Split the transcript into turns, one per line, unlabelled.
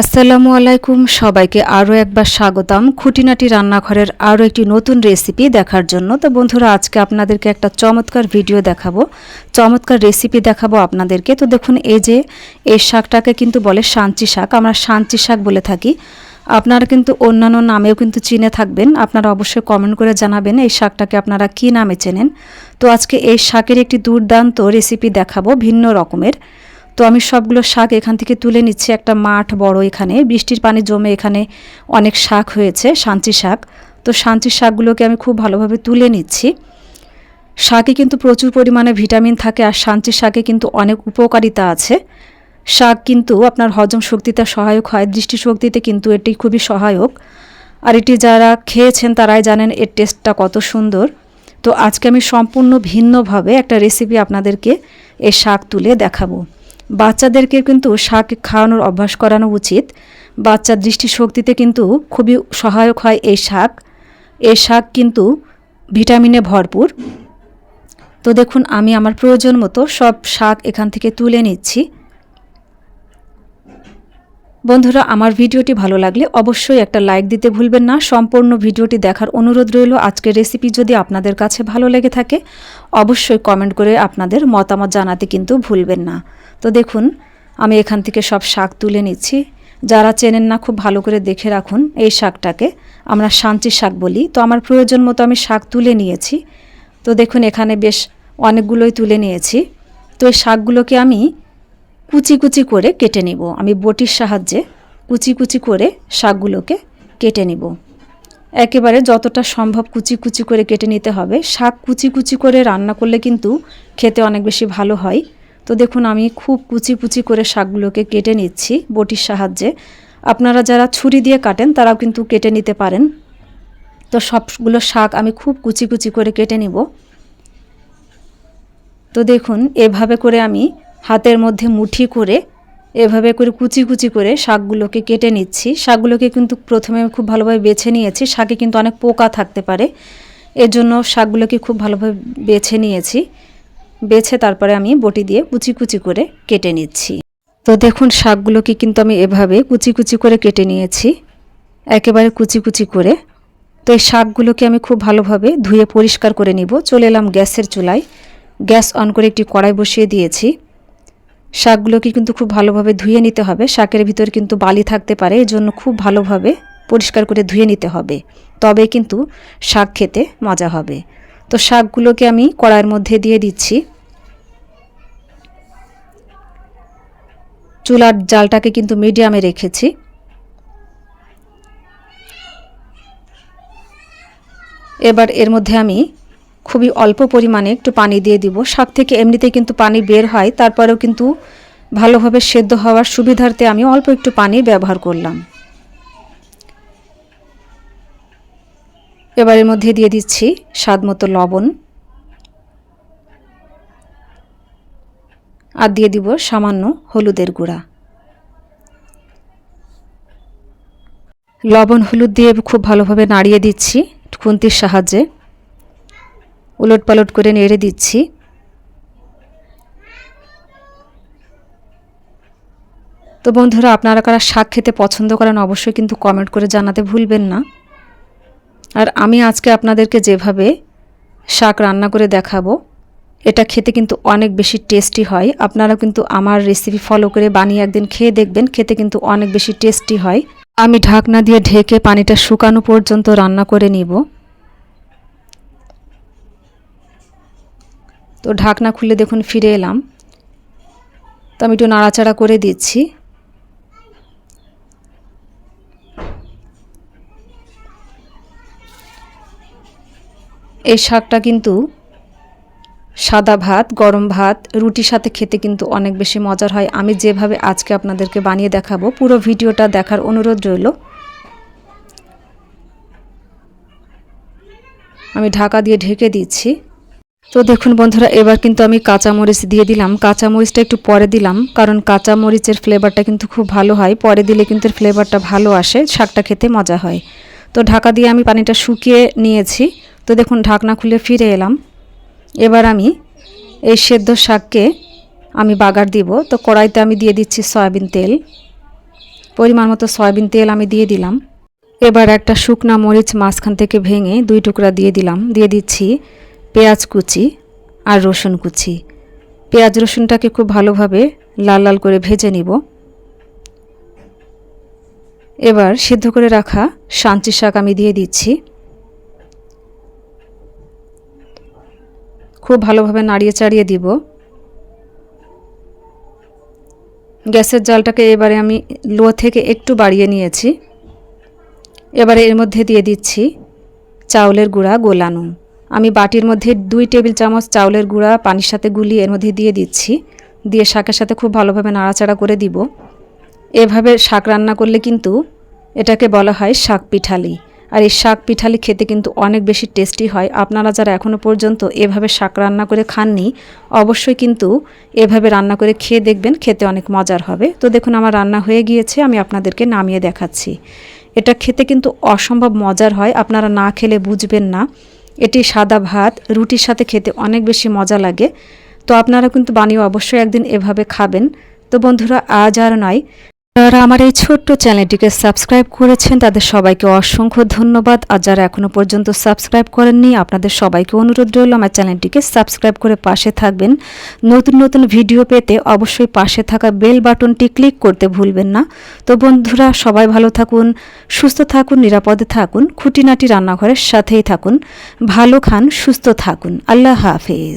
আসসালামু আলাইকুম, সবাইকে আরও একবার স্বাগতম। খুঁটিনাটি রান্নাঘরের আরও একটি নতুন রেসিপি দেখার জন্য। তো বন্ধুরা, আজকে আপনাদেরকে একটা চমৎকার ভিডিও দেখাবো। চমৎকার রেসিপি দেখাবো আপনাদেরকে। তো দেখুন, এই যে, এই শাকটাকে কিন্তু বলে সাঞ্চি শাক। আমরা সাঞ্চি শাক বলে থাকি। আপনারা কিন্তু অন্যান্য নামেও কিন্তু চিনে থাকবেন। আপনারা অবশ্যই কমেন্ট করে জানাবেন এই শাকটাকে আপনারা কি নামে চেনেন। তো আজকে এই শাকের একটি দুর্দান্ত রেসিপি দেখাবো ভিন্ন রকমের। তো আমি সবগুলো শাক এখান থেকে তুলে নিচ্ছি। একটা মাঠ বড় এখানে, বৃষ্টির পানি জমে এখানে অনেক শাক হয়েছে সাঞ্চি শাক। তো সাঞ্চি শাকগুলোকে আমি খুব ভালোভাবে তুলে নিচ্ছি। শাকে কিন্তু প্রচুর পরিমাণে ভিটামিন থাকে আর সাঞ্চি শাকে কিন্তু অনেক উপকারিতা আছে। শাক কিন্তু আপনার হজম শক্তিতে সহায়ক হয়, দৃষ্টিশক্তিতে কিন্তু এটি খুবই সহায়ক। আর এটি যারা খেয়েছেন তারাই জানেন এর টেস্টটা কত সুন্দর। তো আজকে আমি সম্পূর্ণ ভিন্নভাবে একটা রেসিপি আপনাদেরকে এই শাক তুলে দেখাবো। বাচ্চাদেরকে কিন্তু শাক খাওয়ানোর অভ্যাস করানো উচিত। বাচ্চার দৃষ্টিশক্তিতে কিন্তু খুবই সহায়ক হয় এই শাক। এই শাক কিন্তু ভিটামিনে ভরপুর। তো দেখুন, আমি আমার প্রয়োজন মতো সব শাক এখান থেকে তুলে নিচ্ছি। বন্ধুরা, আমার ভিডিওটি ভালো লাগলে অবশ্যই একটা লাইক দিতে ভুলবেন না। সম্পূর্ণ ভিডিওটি দেখার অনুরোধ রইল। আজকের রেসিপি যদি আপনাদের কাছে ভালো লেগে থাকে, অবশ্যই কমেন্ট করে আপনাদের মতামত জানাতে কিন্তু ভুলবেন না। তো দেখুন, আমি এখান থেকে সব শাক তুলে নিচ্ছি। যারা চেনেন না, খুব ভালো করে দেখে রাখুন এই শাকটাকে। আমরা শান্তি শাক বলি। তো আমার প্রয়োজন মতো আমি শাক তুলে নিয়েছি। তো দেখুন, এখানে বেশ অনেকগুলোই তুলে নিয়েছি। তো এই শাকগুলোকে আমি কুচি কুচি করে কেটে নিব। আমি বটির সাহায্যে কুচি কুচি করে শাকগুলোকে কেটে নিব। একেবারে যতটা সম্ভব কুচি কুচি করে কেটে নিতে হবে। শাক কুচি কুচি করে রান্না করলে কিন্তু খেতে অনেক বেশি ভালো হয়। তো দেখুন, আমি খুব কুচি কুচি করে শাকগুলোকে কেটে নিচ্ছি বটির সাহায্যে। আপনারা যারা ছুরি দিয়ে কাটেন, তারাও কিন্তু কেটে নিতে পারেন। তো সবগুলো শাক আমি খুব কুচি কুচি করে কেটে নিব। তো দেখুন, এভাবে করে আমি হাতের মধ্যে মুঠি করে এভাবে করে কুচি কুচি করে শাকগুলোকে কেটে নিচ্ছি। শাকগুলোকে কিন্তু প্রথমে খুব ভালোভাবে বেছে নিয়েছি। শাকে কিন্তু অনেক পোকা থাকতে পারে। এর জন্য শাকগুলোকে খুব ভালোভাবে বেছে নিয়েছি। বেছে তারপরে আমি বটি দিয়ে কুচি কুচি করে কেটে নিচ্ছি। তো দেখুন, শাকগুলোকে কিন্তু আমি এভাবে কুচি কুচি করে কেটে নিয়েছি। একেবারে কুচি কুচি করে। তো এই শাকগুলোকে আমি খুব ভালোভাবে ধুয়ে পরিষ্কার করে নিব। চলে এলাম গ্যাসের চুলায়। গ্যাস অন করে একটি কড়াই বসিয়ে দিয়েছি। শাকগুলোকে কিন্তু খুব ভালোভাবে ধুয়ে নিতে হবে। শাকের ভিতর কিন্তু বালি থাকতে পারে এই জন্য খুব ভালোভাবে পরিষ্কার করে ধুয়ে নিতে হবে। তবে কিন্তু শাক খেতে মজা হবে। তো শাকগুলোকে আমি কড়াইয়ের মধ্যে দিয়ে দিচ্ছি। চুলার জালটাকে কিন্তু মিডিয়ামে রেখেছি। এবার এর মধ্যে আমি খুবই অল্প পরিমাণে একটু পানি দিয়ে দিব। শাক থেকে এমনিতেই কিন্তু পানি বের হয়, তারপরেও কিন্তু ভালোভাবে সেদ্ধ হওয়ার সুবিধার্থে আমি অল্প একটু পানি ব্যবহার করলাম। এবারের মধ্যে দিয়ে দিচ্ছি স্বাদ মতো লবণ। আর দিয়ে দিব সামান্য হলুদের গুঁড়া। লবণ হলুদ দিয়ে খুব ভালোভাবে নাড়িয়ে দিচ্ছি খুন্তির সাহায্যে। উলট পালট করে নেড়ে দিচ্ছি। তো বন্ধুরা, আপনারা কারা শাক খেতে পছন্দ করেন অবশ্যই কিন্তু কমেন্ট করে জানাতে ভুলবেন না। আর আমি আজকে আপনাদেরকে যেভাবে শাক রান্না করে দেখাবো, এটা খেতে কিন্তু অনেক বেশি টেস্টি হয়। আপনারা কিন্তু আমার রেসিপি ফলো করে বানিয়ে একদিন খেয়ে দেখবেন, খেতে কিন্তু অনেক বেশি টেস্টি হয়। আমি ঢাকনা দিয়ে ঢেকে পানিটা শুকানো পর্যন্ত রান্না করে নিব। তো ঢাকনা খুলে দেখুন, ফিরে এলাম। তো আমি একটু নাড়াচাড়া করে দিচ্ছি। এই শাকটা কিন্তু সাদা ভাত, গরম ভাত, রুটির সাথে খেতে কিন্তু অনেক বেশি মজার হয়। আমি যেভাবে আজকে আপনাদেরকে বানিয়ে দেখাবো, পুরো ভিডিওটা দেখার অনুরোধ রইল। আমি ঢাকা দিয়ে ঢেকে দিচ্ছি। তো দেখুন বন্ধুরা, এবার কিন্তু আমি কাঁচামরিচ দিয়ে দিলাম। কাঁচামরিচটা একটু পরে দিলাম, কারণ কাঁচামরিচের ফ্লেভারটা কিন্তু খুব ভালো হয়। পরে দিলে কিন্তু ফ্লেভারটা ভালো আসে, শাকটা খেতে মজা হয়। তো ঢাকা দিয়ে আমি পানিটা শুকিয়ে নিয়েছি। তো দেখুন, ঢাকনা খুলে ফিরে এলাম। এবার আমি এই সেদ্ধ শাককে আমি বাগার দিব। তো কড়াইতে আমি দিয়ে দিচ্ছি সয়াবিন তেল। পরিমাণ মতো সয়াবিন তেল আমি দিয়ে দিলাম। এবার একটা শুকনা মরিচ মাঝখান থেকে ভেঙে দুই টুকরা দিয়ে দিলাম। দিয়ে দিচ্ছি পেঁয়াজ কুচি আর রসুন কুচি। পেঁয়াজ রসুনটাকে খুব ভালোভাবে লাল লাল করে ভেজে নিব। এবার সিদ্ধ করে রাখা সাঞ্চি শাক আমি দিয়ে দিচ্ছি। খুব ভালোভাবে নাড়িয়ে চাড়িয়ে দিব। গ্যাসের জালটাকে এবারে আমি লো থেকে একটু বাড়িয়ে নিয়েছি। এবারে এর মধ্যে দিয়ে দিচ্ছি চাউলের গুঁড়া গোলানো। আমি বাটির মধ্যে দুই টেবিল চামচ চাউলের গুঁড়া পানির সাথে গুলিয়ে এর মধ্যে দিয়ে দিচ্ছি। দিয়ে শাকের সাথে খুব ভালোভাবে নাড়াচাড়া করে দিব। এভাবে শাক রান্না করলে কিন্তু এটাকে বলা হয় শাক পিঠালি। আর এই শাক পিঠালি খেতে কিন্তু অনেক বেশি টেস্টি হয়। আপনারা যারা এখনও পর্যন্ত এভাবে শাক রান্না করে খাননি, অবশ্যই কিন্তু এভাবে রান্না করে খেয়ে দেখবেন, খেতে অনেক মজার হবে। তো দেখুন, আমার রান্না হয়ে গিয়েছে, আমি আপনাদেরকে নামিয়ে দেখাচ্ছি। এটা খেতে কিন্তু অসম্ভব মজার হয়, আপনারা না খেলে বুঝবেন না। এটি সাদা ভাত, রুটির সাথে খেতে অনেক বেশি মজা লাগে। তো আপনারা কিন্তু বানিয়ে অবশ্যই একদিন এভাবে খাবেন। তো বন্ধুরা, আজ আর নয়। যারা আমার এই ছোট্ট চ্যানেলটিকে সাবস্ক্রাইব করেছেন, তাদের সবাইকে অসংখ্য ধন্যবাদ। আর যারা এখনও পর্যন্ত সাবস্ক্রাইব করেননি, আপনাদের সবাইকে অনুরোধ রইল আমার চ্যানেলটিকে সাবস্ক্রাইব করে পাশে থাকবেন। নতুন নতুন ভিডিও পেতে অবশ্যই পাশে থাকা বেল বাটনটি ক্লিক করতে ভুলবেন না। তো বন্ধুরা, সবাই ভালো থাকুন, সুস্থ থাকুন, নিরাপদে থাকুন, খুঁটিনাটি রান্নাঘরের সাথেই থাকুন, ভালো খান, সুস্থ থাকুন। আল্লাহ হাফেজ।